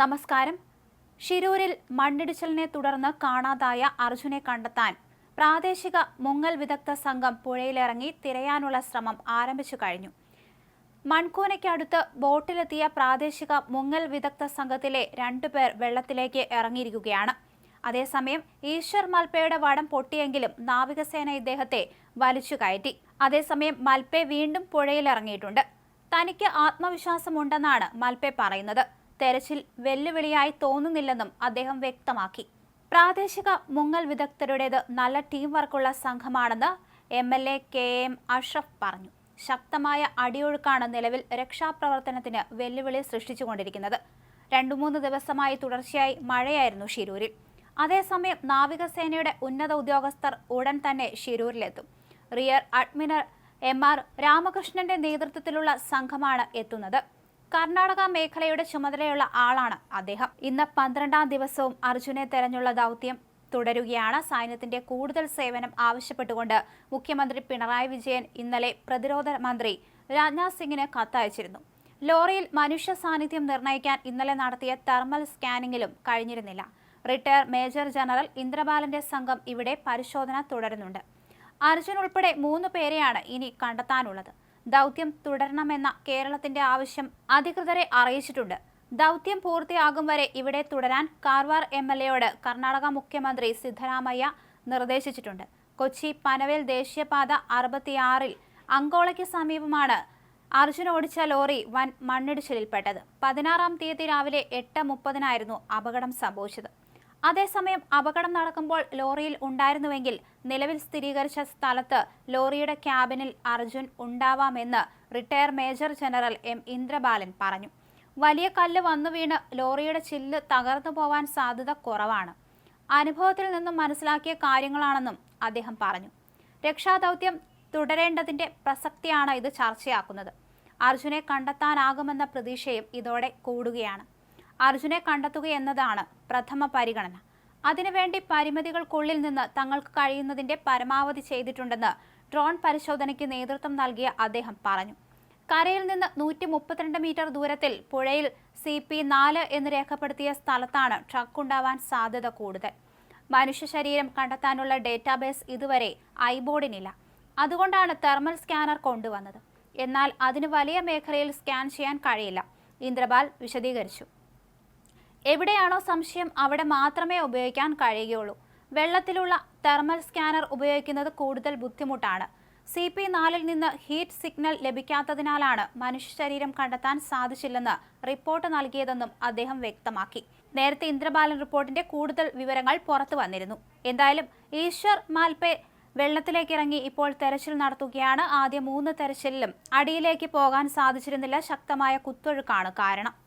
നമസ്കാരം. ഷിരൂരിൽ മണ്ണിടിച്ചിലിനെ തുടർന്ന് കാണാതായ അർജുനെ കണ്ടെത്താൻ പ്രാദേശിക മുങ്ങൽ വിദഗ്ധ സംഘം പുഴയിലിറങ്ങി തിരയാനുള്ള ശ്രമം ആരംഭിച്ചു കഴിഞ്ഞു. മൺകൂനയ്ക്കടുത്ത് ബോട്ടിലെത്തിയ പ്രാദേശിക മുങ്ങൽ വിദഗ്ധ സംഘത്തിലെ രണ്ടുപേർ വെള്ളത്തിലേക്ക് ഇറങ്ങിയിരിക്കുകയാണ്. അതേസമയം ഈശ്വർ മൽപ്പയുടെ വടം പൊട്ടിയെങ്കിലും നാവികസേന ഇദ്ദേഹത്തെ വലിച്ചു കയറ്റി. അതേസമയം മൽപ്പെ വീണ്ടും പുഴയിലിറങ്ങിയിട്ടുണ്ട്. തനിക്ക് ആത്മവിശ്വാസമുണ്ടെന്നാണ് മൽപ്പെ പറയുന്നത്. തെരച്ചിൽ വെല്ലുവിളിയായി തോന്നുന്നില്ലെന്നും അദ്ദേഹം വ്യക്തമാക്കി. പ്രാദേശിക മുങ്ങൽ വിദഗ്ധരുടേത് നല്ല ടീം വർക്കുള്ള സംഘമാണെന്ന് M L A K M Ashraf പറഞ്ഞു. ശക്തമായ അടിയൊഴുക്കാണ് നിലവിൽ രക്ഷാപ്രവർത്തനത്തിന് വെല്ലുവിളി സൃഷ്ടിച്ചുകൊണ്ടിരിക്കുന്നത്. രണ്ടു മൂന്ന് ദിവസമായി തുടർച്ചയായി മഴയായിരുന്നു ഷിരൂരിൽ അതേസമയം നാവികസേനയുടെ ഉന്നത ഉദ്യോഗസ്ഥർ ഉടൻ തന്നെ ഷിരൂരിലെത്തും റിയർ അഡ്മിനർ എം ആർ രാമകൃഷ്ണന്റെ നേതൃത്വത്തിലുള്ള സംഘമാണ് എത്തുന്നത്. കർണാടക മേഖലയുടെ ചുമതലയുള്ള ആളാണ് അദ്ദേഹം. ഇന്ന് പന്ത്രണ്ടാം ദിവസവും അർജുനെ തെരഞ്ഞുള്ള ദൗത്യം തുടരുകയാണ്. സൈന്യത്തിന്റെ കൂടുതൽ സേവനം ആവശ്യപ്പെട്ടുകൊണ്ട് മുഖ്യമന്ത്രി പിണറായി വിജയൻ ഇന്നലെ പ്രതിരോധ മന്ത്രി രാജ്നാഥ് സിംഗിന് കത്തയച്ചിരുന്നു. ലോറിയിൽ മനുഷ്യ സാന്നിധ്യം നിർണയിക്കാൻ ഇന്നലെ നടത്തിയ തെർമൽ സ്കാനിങ്ങിലും കഴിഞ്ഞിരുന്നില്ല. റിട്ടയർ മേജർ ജനറൽ ഇന്ദ്രബാലന്റെ സംഘം ഇവിടെ പരിശോധന തുടരുന്നുണ്ട്. അർജുൻ ഉൾപ്പെടെ മൂന്ന് പേരെയാണ് ഇനി കണ്ടെത്താനുള്ളത്. ദൗത്യം തുടരണമെന്ന കേരളത്തിന്റെ ആവശ്യം അധികൃതരെ അറിയിച്ചിട്ടുണ്ട്. ദൗത്യം പൂർത്തിയാകും വരെ ഇവിടെ തുടരാൻ കാർവാർ എം എൽ എയോട് കർണാടക മുഖ്യമന്ത്രി സിദ്ധരാമയ്യ നിർദ്ദേശിച്ചിട്ടുണ്ട്. കൊച്ചി പനവേൽ ദേശീയപാത അറുപത്തിയാറിൽ അങ്കോളയ്ക്ക് സമീപമാണ് അർജുൻ ഓടിച്ച ലോറി വൻ മണ്ണിടിച്ചിലിൽപ്പെട്ടത്. പതിനാറാം തീയതി രാവിലെ എട്ട് മുപ്പതിനായിരുന്നു അപകടം സംഭവിച്ചത്. അതേസമയം അപകടം നടക്കുമ്പോൾ ലോറിയിൽ ഉണ്ടായിരുന്നുവെങ്കിൽ നിലവിൽ സ്ഥിരീകരിച്ച സ്ഥലത്ത് ലോറിയുടെ ക്യാബിനിൽ Arjun ഉണ്ടാവാമെന്ന് retire major general M Indrabalan പറഞ്ഞു. വലിയ കല്ല് വന്നു വീണ് ലോറിയുടെ ചില്ല് തകർന്നു പോവാൻ സാധ്യത കുറവാണ്. അനുഭവത്തിൽ നിന്നും മനസ്സിലാക്കിയ കാര്യങ്ങളാണെന്നും അദ്ദേഹം പറഞ്ഞു. രക്ഷാദൗത്യം തുടരേണ്ടതിന്റെ പ്രസക്തിയാണ് ഇത് ചർച്ചയാക്കുന്നത്. അർജുനെ കണ്ടെത്താനാകുമെന്ന പ്രതീക്ഷയും ഇതോടെ കൂടുകയാണ്. അർജുനെ കണ്ടെത്തുക എന്നതാണ് പ്രഥമ പരിഗണന. അതിനുവേണ്ടി പരിമിതികൾക്കുള്ളിൽ നിന്ന് തങ്ങൾക്ക് കഴിയുന്നതിന്റെ പരമാവധി ചെയ്തിട്ടുണ്ടെന്ന് ഡ്രോൺ പരിശോധനയ്ക്ക് നേതൃത്വം നൽകിയ അദ്ദേഹം പറഞ്ഞു. കരയിൽ നിന്ന് നൂറ്റി മുപ്പത്തിരണ്ട് മീറ്റർ ദൂരത്തിൽ പുഴയിൽ സി പി നാല് എന്ന് രേഖപ്പെടുത്തിയ സ്ഥലത്താണ് ട്രക്ക് ഉണ്ടാവാൻ സാധ്യത കൂടുതൽ. മനുഷ്യ ശരീരം കണ്ടെത്താനുള്ള ഡേറ്റാബേസ് ഇതുവരെ ഐബോർഡിനില്ല അതുകൊണ്ടാണ് തെർമൽ സ്കാനർ കൊണ്ടുവന്നത്. എന്നാൽ അതിന് വലിയ മേഖലയിൽ സ്കാൻ ചെയ്യാൻ കഴിയില്ല. ഇന്ദ്രപാൽ വിശദീകരിച്ചു. എവിടെയാണോ സംശയം അവിടെ മാത്രമേ ഉപയോഗിക്കാൻ കഴിയുകയുള്ളൂ. വെള്ളത്തിലുള്ള തെർമൽ സ്കാനർ ഉപയോഗിക്കുന്നത് കൂടുതൽ ബുദ്ധിമുട്ടാണ്. സി പി നാലിൽ നിന്ന് ഹീറ്റ് സിഗ്നൽ ലഭിക്കാത്തതിനാലാണ് മനുഷ്യ ശരീരം കണ്ടെത്താൻ സാധിച്ചില്ലെന്ന് റിപ്പോർട്ട് നൽകിയതെന്നും അദ്ദേഹം വ്യക്തമാക്കി. നേരത്തെ ഇന്ദ്രബാലൻ റിപ്പോർട്ടിന്റെ കൂടുതൽ വിവരങ്ങൾ പുറത്തു വന്നിരുന്നു. എന്തായാലും ഈശ്വർ മാൽപെ വെള്ളത്തിലേക്കിറങ്ങി ഇപ്പോൾ തെരച്ചിൽ നടത്തുകയാണ്. ആദ്യ മൂന്ന് തെരച്ചിലിലും അടിയിലേക്ക് പോകാൻ സാധിച്ചിരുന്നില്ല. ശക്തമായ കുത്തൊഴുക്കാണ് കാരണം.